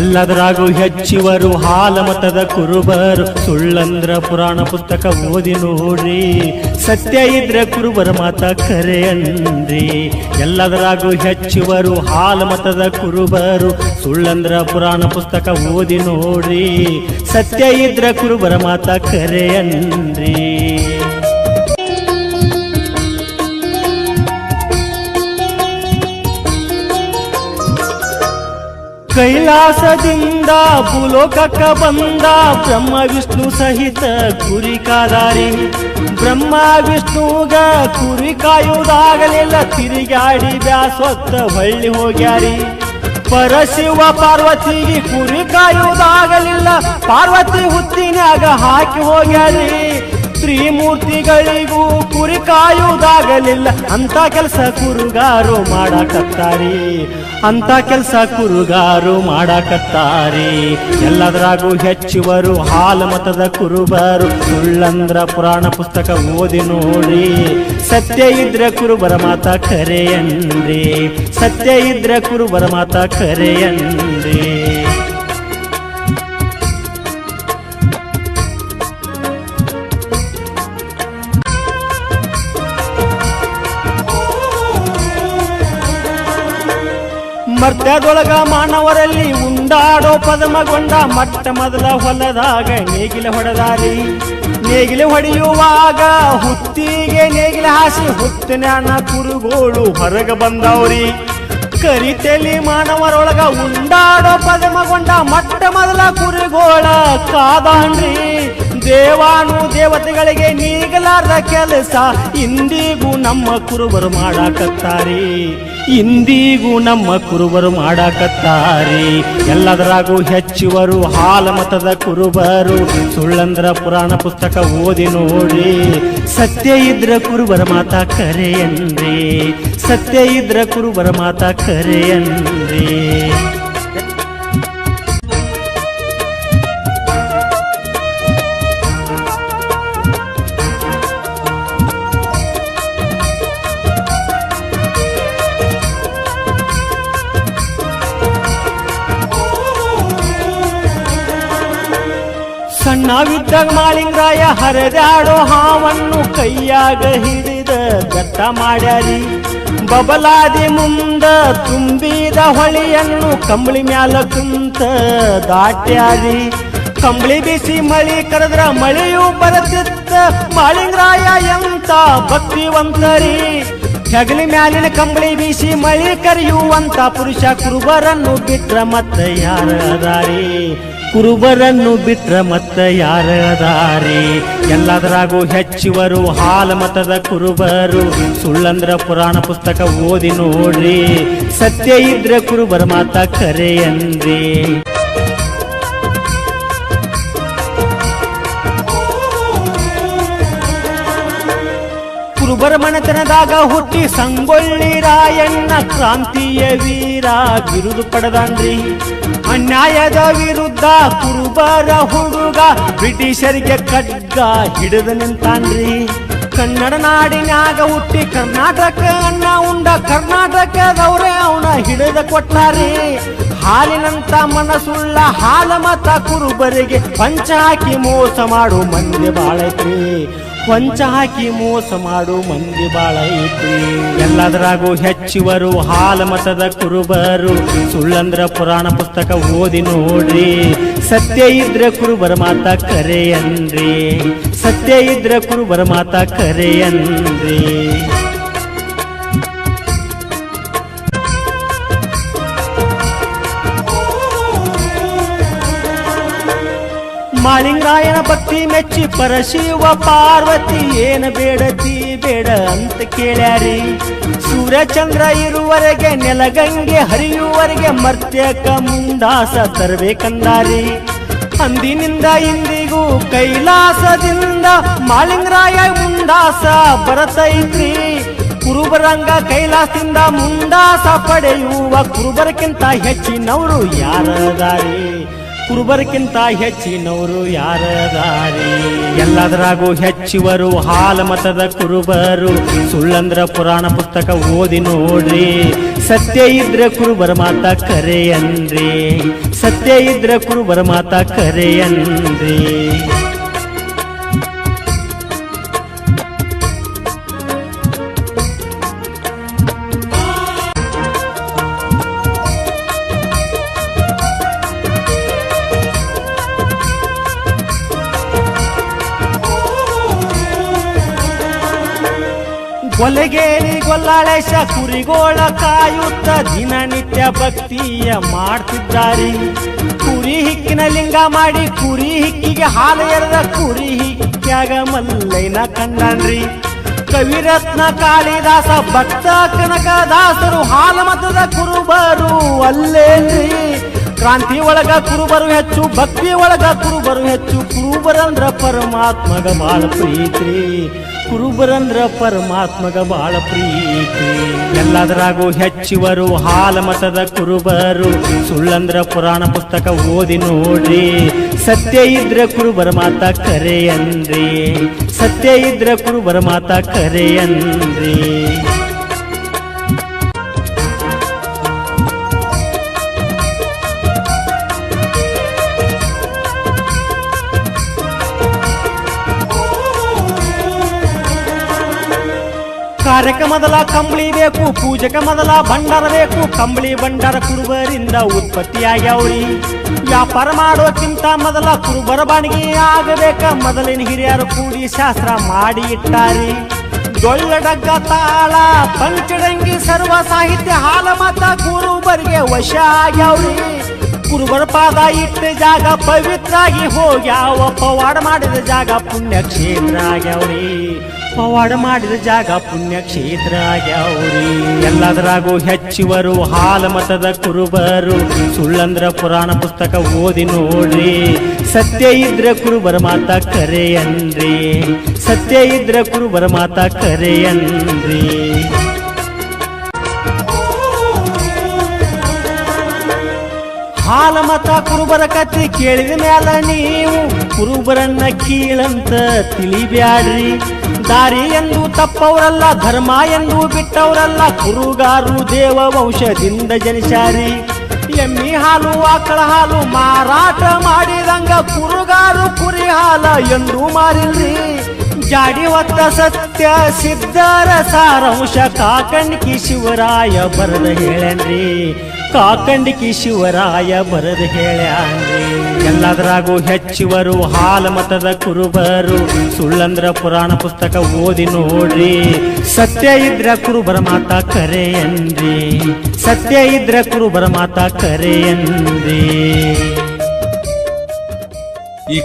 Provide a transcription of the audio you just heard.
ಎಲ್ಲದರಾಗೂ ಹೆಚ್ಚಿವರು ಹಾಲಮತದ ಕುರುಬರು. ಸುಳ್ಳಂದ್ರ ಪುರಾಣ ಪುಸ್ತಕ ಓದಿ ನೋಡ್ರಿ. ಸತ್ಯ ಇದ್ರೆ ಕುರುಬರ ಮಾತ ಕರೆ ಅನ್ರಿ ಎಲ್ಲದರಾಗೂ ಹೆಚ್ಚಿವರು ಹಾಲಮತದ ಕುರುಬರು. ಸುಳ್ಳಂದ್ರ ಪುರಾಣ ಪುಸ್ತಕ ಓದಿ ನೋಡ್ರಿ. ಸತ್ಯ ಇದ್ರ ಕುರುಬರ ಮಾತ ಕರೆ ಕೈಲಾಸದಿಂದ ಭೂಲೋಕಕ್ಕ ಬಂದ ಬ್ರಹ್ಮ ವಿಷ್ಣು ಸಹಿತ ಕುರಿ ಕಾದಾರಿ. ಬ್ರಹ್ಮ ವಿಷ್ಣುಗ ಕುರಿ ಕಾಯುವುದಾಗಲಿಲ್ಲ ತಿರುಗಾಡಿ ಬ್ಯಾಸೊತ್ತ ಹೊಳ್ಳಿ ಹೋಗ್ಯಾರಿ. ಪರಶಿವ ಪಾರ್ವತಿಗೆ ಕುರಿ ಕಾಯುವುದಾಗಲಿಲ್ಲ ಪಾರ್ವತಿ ಹುತ್ತಿನಾಗ ಹಾಕಿ ಹೋಗ್ಯಾರಿ. ತ್ರಿಮೂರ್ತಿಗಳಿಗೂ ಕುರಿ ಕಾಯುವುದಾಗಲಿಲ್ಲ ಅಂತ ಕೆಲಸ ಕುರುಗಾರು ಮಾಡಾಕತ್ತಾರಿ. ಅಂತ ಕೆಲಸ ಕುರುಗಾರು ಮಾಡಾಕತ್ತಾರಿ. ಎಲ್ಲದರಾಗೂ ಹೆಚ್ಚುವರು ಹಾಲು ಮತದ ಕುರುಬರು. ಸುಳ್ಳಂದ್ರ ಪುರಾಣ ಪುಸ್ತಕ ಓದಿ ನೋಡಿ. ಸತ್ಯ ಇದ್ರೆ ಕುರುಬರ ಮಾತ ಕರೆಯನ್ರಿ ಸತ್ಯ ಇದ್ರೆ ಕುರುಬರ ಮಾತ ಕರೆಯನ್ರಿ ಮರ್ತ್ಯದೊಳಗ ಮಾನವರಲ್ಲಿ ಉಂಡಾಡೋ ಪದಮಗೊಂಡ ಮಟ್ಟ ಮೊದಲ ಹೊಲದಾಗ ನೇಗಿಲ ಹೊಡೆದಾರಿ. ನೇಗಿಲು ಹೊಡೆಯುವಾಗ ಹುತ್ತಿಗೆ ನೇಗಿಲ ಹಾಸಿ ಹುತ್ತಿನ ಕುರುಗೋಳು ಹೊರಗ ಬಂದವ್ರಿ. ಕರಿತೆಲಿ ಮಾನವರೊಳಗ ಉಂಡಾಡೋ ಪದಮಗೊಂಡ ಮಟ್ಟ ಮೊದಲ ಕುರುಗೋಳ ಕಾದಾನ್ರಿ. ದೇವಾನು ದೇವತೆಗಳಿಗೆ ನೀಗಲಾರ್ದ ಕೆಲಸ ಇಂದಿಗೂ ನಮ್ಮ ಕುರುಬರು ಮಾಡಾಕತ್ತಾರಿ. ಇಂದಿಗೂ ನಮ್ಮ ಕುರುಬರು ಮಾಡಾಕತ್ತಾರಿ. ಎಲ್ಲದರಾಗೂ ಹೆಚ್ಚುವರು ಹಾಲ ಮತದ ಕುರುಬರು. ಸುಳ್ಳಂದ್ರ ಪುರಾಣ ಪುಸ್ತಕ ಓದಿ ನೋಡಿ. ಸತ್ಯ ಇದ್ರ ಕುರುಬರ ಮಾತ ಕರೆಯನ್ರಿ ಸತ್ಯ ಇದ್ರ ಕುರುಬರ ಮಾತ ಕರೆಯನ್ರಿ ಸಣ್ಣವಿದ್ದಾಗ ಮಾಳಿಂಗಾಯ ಹರಿದಾಡೋ ಹಾವನ್ನು ಕೈಯಾಗ ಹಿಡಿದ ಗಟ್ಟ ಮಾಡ್ಯಾರಿ. ಬಬಲಾದಿ ಮುಂದ ತುಂಬಿದ ಹೊಳಿಯನ್ನು ಕಂಬಳಿ ಮ್ಯಾಲ ಕುಂತ ದಾಟ್ಯಾರಿ. ಕಂಬಳಿ ಬಿಸಿ ಮಳಿ ಕರೆದ್ರ ಮಳೆಯೂ ಬರತಿತ್ತ ಮಾಳಿಂಗರಾಯ ಎಂತ ಭಕ್ತಿವಂತರಿ. ಹೆಗಲಿ ಮ್ಯಾಲಿನ ಕಂಬಳಿ ಬೀಸಿ ಮಳಿ ಕರೆಯುವಂತ ಪುರುಷ ಕುರುಬರನ್ನು ಬಿಟ್ರ ಮತ್ತ ಯಾರ ಅದಾರಿ ಕುರುಬರನ್ನು ಬಿಟ್ರ ಮತ್ತ ಯಾರ ಅದಾರಿ ಎಲ್ಲದರಾಗೂ ಹೆಚ್ಚುವರು ಹಾಲ ಮತದ ಕುರುಬರು. ಸುಳ್ಳಂದ್ರ ಪುರಾಣ ಪುಸ್ತಕ ಓದಿ ನೋಡ್ರಿ. ಸತ್ಯ ಇದ್ರೆ ಕುರುಬರ ಮಾತ ಕರೆಯನ್ರಿ ಕುರುಬರ ಮನೆತನದಾಗ ಹುಟ್ಟಿ ಸಂಗೊಳ್ಳಿ ರಾಯಣ್ಣ ಕ್ರಾಂತಿಯ ವೀರ, ಬಿರುದು ಪಡೆದಾನ್ರಿ. ಅನ್ಯಾಯದ ವಿರುದ್ಧ ಕುರುಬರ ಹುಡುಗ ಬ್ರಿಟಿಷರಿಗೆ ಖಡ್ಗ ಹಿಡಿದು ನಿಂತಾನ್ರಿ. ಕನ್ನಡ ನಾಡಿನಾಗ ಹುಟ್ಟಿ ಕರ್ನಾಟಕ ಅನ್ನ ಉಂಡ ಕರ್ನಾಟಕದವರೇ ಅವನ ಹಿಡಿದ ಕೊಟ್ಟಾರಿ ಹಾಲಿನಂತ ಮನಸ್ಸುಳ್ಳ ಹಾಲ ಮತ ಕುರುಬರಿಗೆ ಪಂಚ ಹಾಕಿ ಮೋಸ ಮಾಡು ಮಂದಿ ಬಾಳೈತ್ರಿ. ಕೊಂಚ ಹಾಕಿ ಮೋಸ ಮಾಡು, ಮಂದಿ ಬಾಳ ಐತಿ ಎಲ್ಲದರಾಗೂ ಹೆಚ್ಚುವರು ಹಾಲ ಮತದ ಕುರುಬರು. ಸುಳ್ಳಂದ್ರ ಪುರಾಣ ಪುಸ್ತಕ ಓದಿ ನೋಡ್ರಿ. ಸತ್ಯ ಇದ್ರೆ ಕುರುಬರ ಮಾತ ಕರೆಯನ್ರಿ ಸತ್ಯ ಇದ್ರೆ ಕುರುಬರ ಮಾತ ಕರೆಯನ್ರಿ ಮಾಳಿಂಗಾಯನ ಭಕ್ತಿ ಮೆಚ್ಚಿ ಪರಶಿವ ಪಾರ್ವತಿ, ಏನ ಬೇಡತಿ ಬೇಡ ಅಂತ ಕೇಳ್ಯಾರಿ. ಸೂರ್ಯಚಂದ್ರ ಇರುವರೆಗೆ ನೆಲಗಂಗೆ ಹರಿಯುವರೆಗೆ ಮರ್ತ್ಯಕ ಮುಂಡಾಸ ತರಬೇಕಂದಾರಿ. ಅಂದಿನಿಂದ ಇಂದಿಗೂ ಕೈಲಾಸದಿಂದ ಮಾಲಿಂಗರಾಯ ಮುಂದಾಸ ಬರತೈತ್ರಿ. ಕುರುಬರಂಗ ಕೈಲಾಸದಿಂದ ಮುಂದಾಸ ಪಡೆಯುವ ಕುರುಬರಕ್ಕಿಂತ ಹೆಚ್ಚಿನವರು ಯಾರದಾರಿ? ಕುರುಬರ್ಕಿಂತ ಹೆಚ್ಚಿನವರು ಯಾರದಾರಿ? ಎಲ್ಲದರಾಗೂ ಹೆಚ್ಚುವರು ಹಾಲ ಮತದ ಕುರುಬರು. ಸುಳ್ಳಂದ್ರ ಪುರಾಣ ಪುಸ್ತಕ ಓದಿ ನೋಡ್ರಿ. ಸತ್ಯ ಇದ್ರೆ ಕುರುಬರ ಮಾತ ಕರೆಯನ್ರಿ ಸತ್ಯ ಇದ್ರೆ ಕುರುಬರ ಮಾತ ಕರೆಯನ್ರಿ ಕೊಲೆಗೇರಿ ಗೊಲ್ಲಾಳೇಶ ಕುರಿಗೋಳ ಕಾಯುತ್ತ ದಿನನಿತ್ಯ ಭಕ್ತಿಯ ಮಾಡ್ತಿದ್ದಾರೆ. ಕುರಿ ಹಿಕ್ಕಿನ ಲಿಂಗ ಮಾಡಿ ಕುರಿ ಹಿಕ್ಕಿಗೆ ಹಾಲು ಎರೆದ ಕುರಿ ಹಿಕ್ಕ್ಯಾಗ ಮಲ್ಲೈನ ಕಂಡನ್ರಿ ಕವಿರತ್ನ ಕಾಳಿದಾಸ ಭಕ್ತ ಕನಕದಾಸರು ಹಾಲು ಮತದ ಕುರುಬರು ಅಲ್ಲೇನ್ರಿ. ಕ್ರಾಂತಿ ಒಳಗ ಕುರುಬರು ಹೆಚ್ಚು, ಭಕ್ತಿ ಒಳಗ ಕುರುಬರು ಹೆಚ್ಚು ಕುರುಬರಂದ್ರ ಪರಮಾತ್ಮಗ ಬಾಳ ಪ್ರೀತಿ ಕುರುಬರಂದ್ರ ಪರಮಾತ್ಮಗ ಬಾಳ ಪ್ರೀತಿ. ಎಲ್ಲದರಾಗೂ ಹೆಚ್ಚುವರು ಹಾಲ ಮತದ ಕುರುಬರು. ಸುಳ್ಳಂದ್ರ ಪುರಾಣ ಪುಸ್ತಕ ಓದಿ ನೋಡ್ರಿ. ಸತ್ಯ ಇದ್ರ ಕುರುಬರ ಮಾತ ಕರೆಯನ್ರಿ ಸತ್ಯ ಇದ್ರ ಕುರುಬರ ಮಾತ ಕರೆಯನ್ರಿ ಕಾರ್ಯಕ್ಕೆ ಮೊದಲ ಕಂಬಳಿ ಬೇಕು, ಪೂಜಕ ಮೊದಲ ಭಂಡಾರ ಬೇಕು. ಕಂಬಳಿ ಭಂಡಾರ ಕುರುಬರಿಂದ ಉತ್ಪತ್ತಿಯಾಗ್ಯಾವ್ರಿ. ವ್ಯಾಪಾರ ಮಾಡೋಕ್ಕಿಂತ ಮೊದಲ ಕುರುಬರ ಬಾಣಿಗೆ ಆಗಬೇಕ. ಮೊದಲಿನ ಹಿರಿಯರು ಕೂಡಿ ಶಾಸ್ತ್ರ ಮಾಡಿ ಇಟ್ಟಾರಿ. ಡೊಳ್ಳ ಡಗ್ಗ ತಾಳ, ಪಂಚಡಂಗಿ ಸರ್ವ ಸಾಹಿತ್ಯ ಹಾಲ ಮತ ಕುರುಬರಿಗೆ ವಶ ಆಗ್ಯಾವ್ರಿ. ಕುರುಬರ ಪಾದ ಇಟ್ಟ ಜಾಗ ಪವಿತ್ರ ಆಗಿ ಹೋಗ್ಯಾವ, ಪವಾಡ ಮಾಡಿದ ಜಾಗ ಪುಣ್ಯ ಕ್ಷೇತ್ರ ಆಗ್ಯಾವ್ರಿ. ಪವಾಡ ಮಾಡಿದ ಜಾಗ ಪುಣ್ಯಕ್ಷೇತ್ರ ಆಗ್ಯಾವ್ರಿ. ಎಲ್ಲದರಾಗೂ ಹೆಚ್ಚುವರು ಹಾಲ ಮತದ ಕುರುಬರು. ಸುಳ್ಳಂದ್ರ ಪುರಾಣ ಪುಸ್ತಕ ಓದಿ ನೋಡ್ರಿ. ಸತ್ಯ ಇದ್ರ ಕುರುಬರ ಮಾತ ಕರೆಯನ್ರಿ. ಸತ್ಯ ಇದ್ರ ಕುರುಬರ ಮಾತ ಕರೆಯನ್ರಿ. ಹಾಲ ಮತ ಕುರುಬರ ಕತೆ ಕೇಳಿದ ಮ್ಯಾಲ ನೀವು. ಕುರುಬರನ್ನ ಕೀಳಂತ ತಿಳಿಬ್ಯಾಡ್ರಿ. ದಾರಿ ಎಂದು ತಪ್ಪವರಲ್ಲ, ಧರ್ಮ ಎಂದು ಬಿಟ್ಟವರಲ್ಲ, ಕುರುಗಾರು ದೇವ ವಂಶದಿಂದ ಜನಿಸಾರಿ. ಎಮ್ಮಿ ಹಾಲು, ಆಕಳ ಹಾಲು, ಮಾರಾಟ ಮಾಡಿದಂಗ ಕುರುಗಾರು ಕುರಿ ಹಾಲ ಎಂದು ಮಾರಿಲ್ರಿ. ಜಾಡಿ ಹೊತ್ತ ಸತ್ಯ ಸಿದ್ಧರ ಸಾರಾಂಶ ಕಾಕಣ್ಕಿ ಶಿವರಾಯ ಬರದ ಹೇಳನ್ರಿ. ಕಾಕಂಡಿಕಿ ಶಿವರಾಯ ಬರದ ಹೇಳ್ಯಾನ್ರಿ. ಎಲ್ಲದರಾಗೂ ಹೆಚ್ಚುವರು ಹಾಲ ಮತದ ಕುರುಬರು. ಸುಳ್ಳಂದ್ರ ಪುರಾಣ ಪುಸ್ತಕ ಓದಿ ನೋಡ್ರಿ. ಸತ್ಯ ಇದ್ರ ಕುರುಬರ ಕರೆ ಕರೆಯನ್ರಿ. ಸತ್ಯ ಇದ್ರ ಕುರುಬರ ಮಾತ ಕರೆಯನ್ರಿ. ಈ